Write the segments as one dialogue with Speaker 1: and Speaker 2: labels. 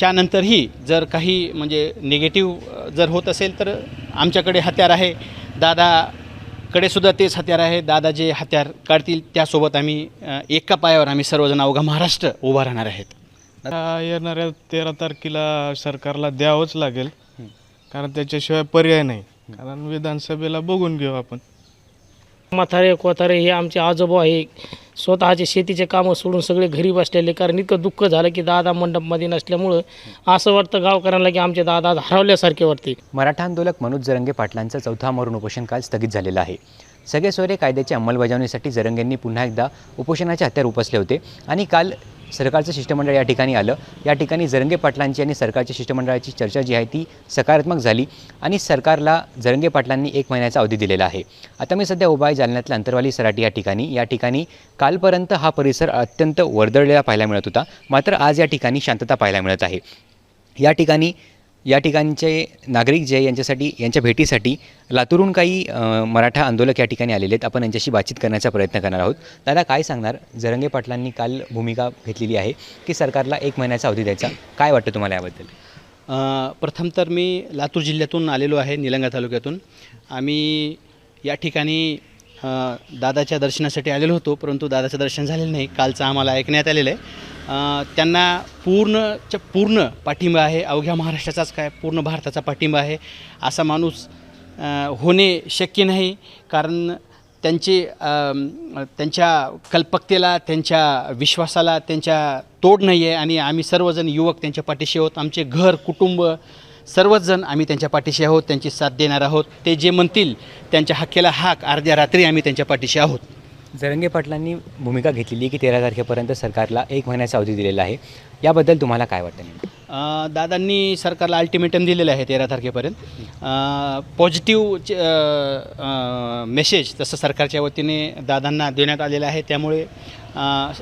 Speaker 1: त्यानंतरही जर काही म्हणजे निगेटिव्ह जर होत असेल तर आमच्याकडे हत्यार आहे. दादाकडे सुद्धा तेच हत्यार आहे. दादा जे हत्यार काढतील त्यासोबत आम्ही एका पायावर आम्ही सर्वजण अवघा महाराष्ट्र उभा राहणार आहेत.
Speaker 2: आता येणाऱ्या तेरा तारखेला सरकारला द्यावंच लागेल. कारण त्याच्याशिवाय पर्याय नाही. कारण विधानसभेला बघून घेऊ आपण.
Speaker 3: म्हातारे कोतारे हे आमचे आजोबा आहे. स्वतःचे शेतीचे कामं सोडून सगळे घरी बसलेले कारण इतकं दुःख झालं की दादा मंडपमध्ये नसल्यामुळं असं वाटतं गावकऱ्यांना की आमचे दादा हरवल्यासारखे वाटते
Speaker 4: मराठा आंदोलक मनोज जरंगे पाटलांचं चौथा मरण उपोषण काल स्थगित झालेलं आहे. सगळे सोयरे कायद्याच्या अंमलबजावणीसाठी जरंगेंनी पुन्हा एकदा उपोषणाचे हत्यार उपसले होते आणि काल सरकारचं शिष्टमंडळ या ठिकाणी आलं. या ठिकाणी जरंगे पाटलांची आणि सरकारच्या शिष्टमंडळाची चर्चा जी आहे ती सकारात्मक झाली आणि सरकारला जरंगे पाटलांनी एक महिन्याचा अवधी दिलेला आहे. आता मी सध्या उभा आहे जालन्यातल्या अंतरवाली सराटी या ठिकाणी. या ठिकाणी कालपर्यंत हा परिसर अत्यंत वर्दळलेला पाहायला मिळत होता. मात्र आज या ठिकाणी शांतता पाहायला मिळत आहे. या ठिकाणी या ठिकाणचे नागरिक जे यांच्यासाठी यांच्या भेटीसाठी लातूरहून काही मराठा आंदोलक या ठिकाणी आलेले आहेत. आपण यांच्याशी बातचीत करण्याचा प्रयत्न करणार आहोत. दादा काय सांगणार? जरंगे पाटलांनी काल भूमिका घेतलेली आहे की सरकारला एक महिन्याचा अवधी द्यायचा. काय वाटतं तुम्हाला याबद्दल?
Speaker 1: प्रथम तर मी लातूर जिल्ह्यातून आलेलो आहे निलंगा तालुक्यातून. आम्ही या ठिकाणी दादाच्या दर्शनासाठी आलेलो होतो परंतु दादाचं दर्शन झालेलं नाही. कालचं आम्हाला ऐकण्यात आलेलं आहे. त्यांना पूर्णच्या पूर्ण पाठिंबा आहे. अवघ्या महाराष्ट्राचाच काय पूर्ण भारताचा पाठिंबा आहे. असा माणूस होणे शक्य नाही. कारण त्यांचे त्यांच्या कल्पकतेला त्यांच्या विश्वासाला त्यांच्या तोड नाही आहे आणि आम्ही सर्वजण युवक त्यांच्या पाठीशी आहोत. आमचे घर कुटुंब सर्वच जण आम्ही त्यांच्या पाठीशी आहोत. त्यांची साथ देणार आहोत. ते जे म्हणतील त्यांच्या हक्केला हाक अर्ध्या रात्री आम्ही त्यांच्या पाठीशी आहोत.
Speaker 4: जरंगे पाटलांनी भूमिका घेतलेली की तेरा तारखेपर्यंत सरकारला एक महिन्याचा अवधी दिलेला आहे. याबद्दल तुम्हाला काय वाटतं नेमकं?
Speaker 1: दादांनी सरकारला अल्टिमेटम दिलेलं आहे तेरा तारखेपर्यंत. पॉझिटिव्ह मेसेज तसं सरकारच्या वतीने दादांना देण्यात आलेलं आहे. त्यामुळे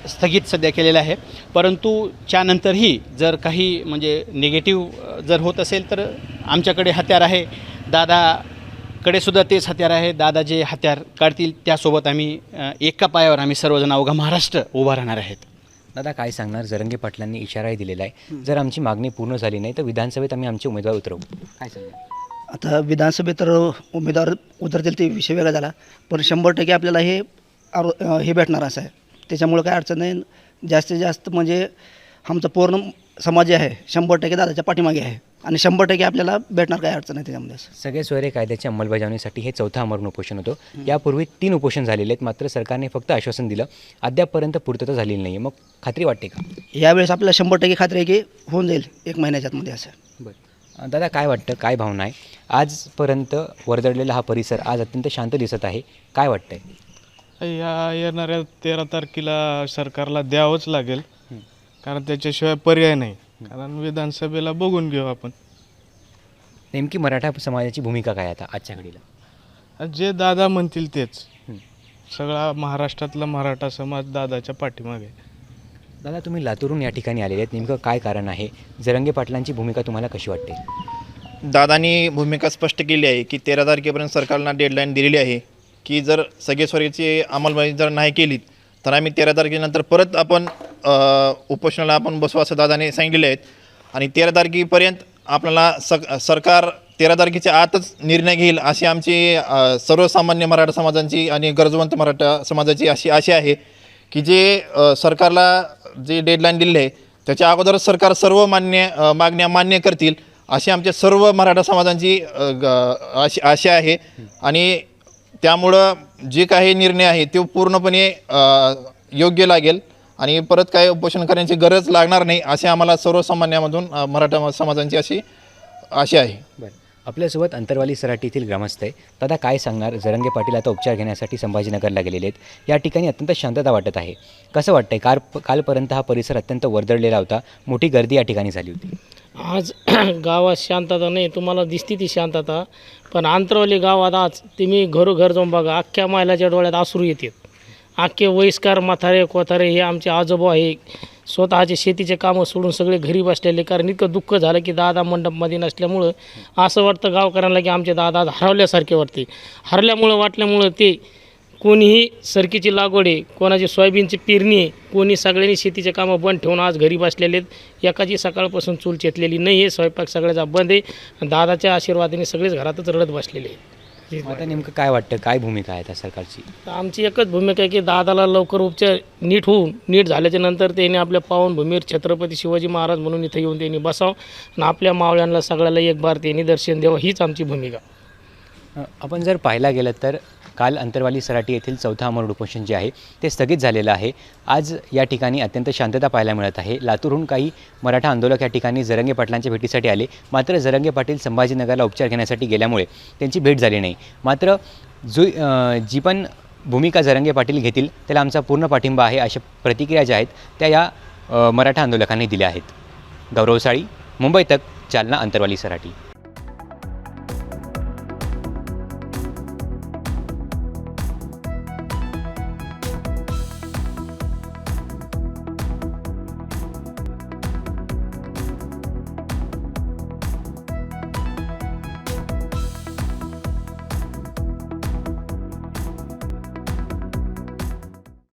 Speaker 1: स्थगित सध्या केलेलं आहे. परंतु त्यानंतरही जर काही म्हणजे निगेटिव्ह जर होत असेल तर आमच्याकडे हत्यार आहे. दादा सुद्धा तेच हत्यार आहे. दादा जे हत्यार काढतील. त्यासोबत आम्ही एका पायावर आम्ही सर्वजण अवघा महाराष्ट्र उभा राहणार आहेत.
Speaker 4: दादा काय सांगणार? जरंगे पाटलांनी इशाराही दिलेला आहे. जर आमची मागणी पूर्ण झाली नाही तर विधानसभेत आम्ही आमचे उमेदवार उतरवू. काय सांगणार?
Speaker 5: आता विधानसभेत तर उमेदवार उतरतील ते विषय वेगळा झाला. पण शंभर टक्के आपल्याला हे आरो हे भेटणार असं आहे. त्याच्यामुळं काय अडचण नाही. जास्तीत जास्त म्हणजे आमचा पूर्ण समाज जे आहे शंभर टक्के दादाच्या पाठीमागे आहे. आणि शंभर टक्के आपल्याला भेटणार काय अडचण आहे त्याच्यामध्ये.
Speaker 4: सगळे सोयरे कायद्याच्या अंमलबजावणीसाठी हे चौथा अमरण उपोषण होतं. यापूर्वी तीन उपोषण झालेले आहेत मात्र सरकारने फक्त आश्वासन दिलं अद्यापपर्यंत पूर्तता झालेली नाही मग खात्री वाटते का?
Speaker 5: यावेळेस आपल्याला शंभर टक्के खात्री आहे की होऊन जाईल एक महिन्याच्या आतमध्ये असं.
Speaker 4: बरं. दादा काय वाटतं? काय भावना आहे? आजपर्यंत वर्दळलेला हा परिसर आज अत्यंत शांत दिसत आहे. काय वाटतंय?
Speaker 2: या येणाऱ्या तेरा तारखेला सरकारला द्यावंच लागेल. कारण त्याच्याशिवाय पर्याय नाही. कारण विधानसभेला बघून घेऊ आपण.
Speaker 4: नेमकी मराठा समाजाची भूमिका काय आता आजच्या घडीला?
Speaker 2: जे दादा म्हणतील तेच. सगळा महाराष्ट्रातला मराठा समाज दादाच्या पाठीमागे. आहे.
Speaker 4: दादा तुम्ही लातूरून या ठिकाणी आलेले आहेत. नेमकं काय कारण आहे? जरंगे पाटलांची भूमिका तुम्हाला कशी वाटते?
Speaker 6: दादानी भूमिका स्पष्ट केली आहे की तेरा तारखेपर्यंत सरकारला डेडलाईन दिलेली आहे की जर सगळे स्वरीची अंमलबजावणी जर नाही केली तर आम्ही तेरा तारखेनंतर परत आपण उपोषणाला आपण बसू असं दादाने सांगितलेले आहेत. आणि तेरा तारखेपर्यंत आपल्याला सग सरकार तेरा तारखेच्या आतच निर्णय घेईल अशी आमची सर्वसामान्य मराठा समाजांची आणि गरजवंत मराठा समाजाची अशी आशा आहे की जे सरकारला जे डेडलाईन दिले आहे त्याच्या अगोदरच सरकार सर्व मान्य मागण्या मान्य करतील अशी आमच्या सर्व मराठा समाजांची ग- अशी आशा आहे. आणि त्यामुळं जे काही निर्णय आहे तो पूर्णपणे योग्य लागेल आणि परत काय उपोषण करण्याची गरज लागणार नाही असे आम्हाला सर्वसामान्यामधून मराठा समाजांची अशी आशा आहे.
Speaker 4: बरं. आपल्यासोबत अंतरवाली सराटीतील येथील ग्रामस्थ आहे. दादा काय सांगणार? जरंगे पाटील आता उपचार घेण्यासाठी संभाजीनगरला गेलेले आहेत. या ठिकाणी अत्यंत शांतता वाटत आहे. कसं वाटतंय? काल कालपर्यंत हा परिसर अत्यंत वर्दळलेला होता. मोठी गर्दी या ठिकाणी झाली होती.
Speaker 3: आज गावात शांतता नाही तुम्हाला दिसते ती शांतता पण आंतरवली गावात आज तुम्ही घरोघर जाऊन बघा अख्ख्या महिलाच्या डोळ्यात आसरू येतात. अख्खे वयस्कार म्हातारे कोथारे हे आमचे आजोबा आहे. स्वतःचे शेतीचे कामं सोडून सगळे घरी बसलेले कारण इतकं दुःख झालं की दादा मंडपमध्ये नसल्यामुळं असं वाटतं गावकऱ्यांना की आमचे दादा आज हरवल्यासारखे वाटते. हरल्यामुळं वाटल्यामुळं ते कोणीही सरकीची लागवड आहे कोणाची सोयाबीनची पेरणी आहे कोणी सगळ्यांनी शेतीचे कामं बंद ठेवून आज घरी बसलेले आहेत. एकाची सकाळपासून चूल चेतलेली नाही आहे स्वयंपाक सगळ्याचा बंद आहे. दादाच्या आशीर्वादाने सगळेच घरातच रडत बसलेले आहेत.
Speaker 4: आता नेमकं काय वाटतं? काय भूमिका आहे त्या सरकारची?
Speaker 3: आमची एकच भूमिका आहे की दादाला लवकर उपचार नीट होऊन नीट झाल्याच्यानंतर त्यांनी आपल्या पावनभूमीवर छत्रपती शिवाजी महाराज म्हणून इथं येऊन त्यांनी बसावं. आणि आपल्या मावळ्यांना सगळ्याला एक बार त्यांनी दर्शन द्यावं हीच आमची भूमिका.
Speaker 4: आपण जर पाहायला गेलं तर काल अंतरवाली सराटी येथील चौथा अमर उपोषण जे आहे ते स्थगित झालेलं आहे. आज या ठिकाणी अत्यंत शांतता पाहायला मिळत आहे. लातूरहून काही मराठा आंदोलक या ठिकाणी जरंगे पाटलांच्या भेटीसाठी आले. मात्र जरंगे पाटील संभाजीनगरला उपचार घेण्यासाठी गेल्यामुळे त्यांची भेट झाली नाही. मात्र जो जी पण भूमिका जरंगे पाटील घेतील त्याला आमचा पूर्ण पाठिंबा आहे अशा प्रतिक्रिया ज्या आहेत त्या या मराठा आंदोलकांनी दिल्या आहेत. गौरवसाळी मुंबई तक जालना अंतरवाली सराटी.